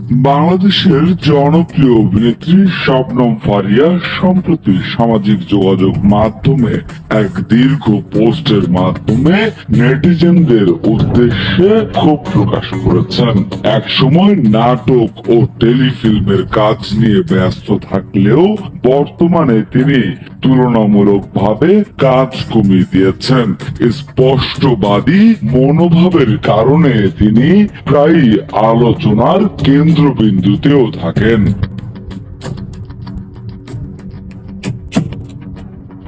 বাংলাদেশের জনপ্রিয় অভিনেত্রী শবনম ফারিয়া সম্প্রতি সামাজিক যোগাযোগ মাধ্যমে এক দীর্ঘ পোস্টের মাধ্যমে নেটিজেনদের উদ্দেশ্যে ক্ষোভ প্রকাশ করেছেন। একসময় নাটক ও টেলিফিল্মের কাজ নিয়ে ব্যস্ত থাকলেও বর্তমানে তিনি তুলনামূলকভাবে কাজ কমিয়ে দিয়েছেন। স্পষ্টবাদী মনোভাবের কারণে তিনি প্রায়ই আলোচনার কেন্দ্রবিন্দুতেও থাকেন।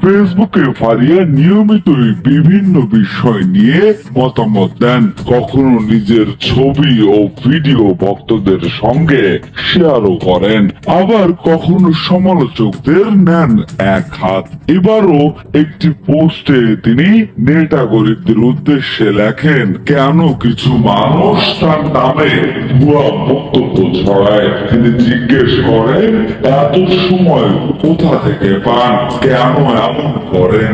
ফেসবুকে ফারিয়া নিয়মিতই বিভিন্ন বিষয় নিয়ে মতামত দেন। কখনো নিজের ছবি ও ভিডিও ভক্তদের সঙ্গে শেয়ারও করেন। আবার কখনো সমালোচকদের নেন এক হাত। এবারও একটি পোস্টে তিনি নেটাগরিকদের উদ্দেশ্যে লেখেন, কেন কিছু মানুষ তার নামে ভুয়া বক্তব্য ছড়ায়? তিনি জিজ্ঞেস করেন, এত সময় কোথা থেকে পান? কেন এমন করেন।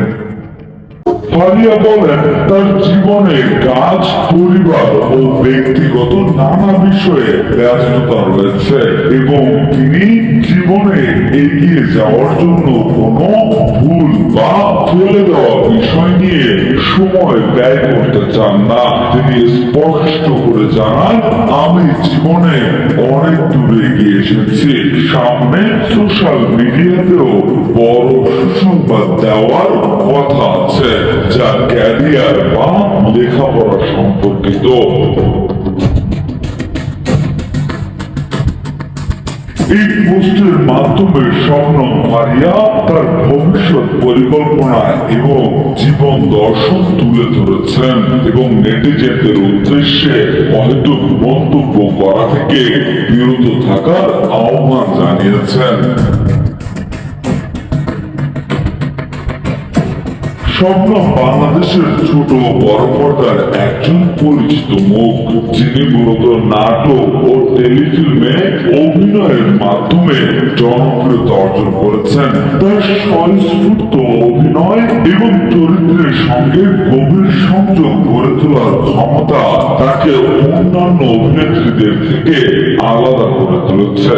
ফারিয়া বলেন তার জীবনে কাজ, পরিবার ও ব্যক্তিগত নানা বিষয়ে ব্যস্ততা রয়েছে এবং তিনি জীবনে এগিয়ে যাওয়ার জন্য কোনো ভুল বা ফেলে দেওয়া বিষয় নিয়ে সময় ব্যয় করতে চান না। তিনি স্পষ্ট করে জানান, আমি জীবনে অনেক দূরে এগিয়ে এসেছি। সামনে সোশ্যাল মিডিয়াতেও বড় সুসংবাদ দেওয়ার কথা আছে যা ক্যারিয়ার বা লেখাপড়া সম্পর্কিত। এই পোস্টের মাধ্যমে স্বপ্ন মারিয়া তার ভবিষ্যৎ পরিকল্পনা এবং জীবন দর্শন তুলে ধরেছেন এবং নেটিজেনদের উদ্দেশ্যে অহেতুক মন্তব্য করা থেকে বিরত থাকার আহ্বান জানিয়েছেন। স্বপ্ন বাংলাদেশের ছোট বড় পর্দার একজন পরিচিত মুখ, যিনি মূলত নাটক ও টেলিফিল্মে অভিনয়ের মাধ্যমে জনপ্রিয়তা অর্জন করেছেন। তার স্বয়স্ফূর্ত অভিনয় এবং চরিত্রের সঙ্গে গভীর সংযোগ গড়ে তোলার ক্ষমতা তাকে অন্যান্য অভিনেত্রীদের থেকে আলাদা করে তুলেছে।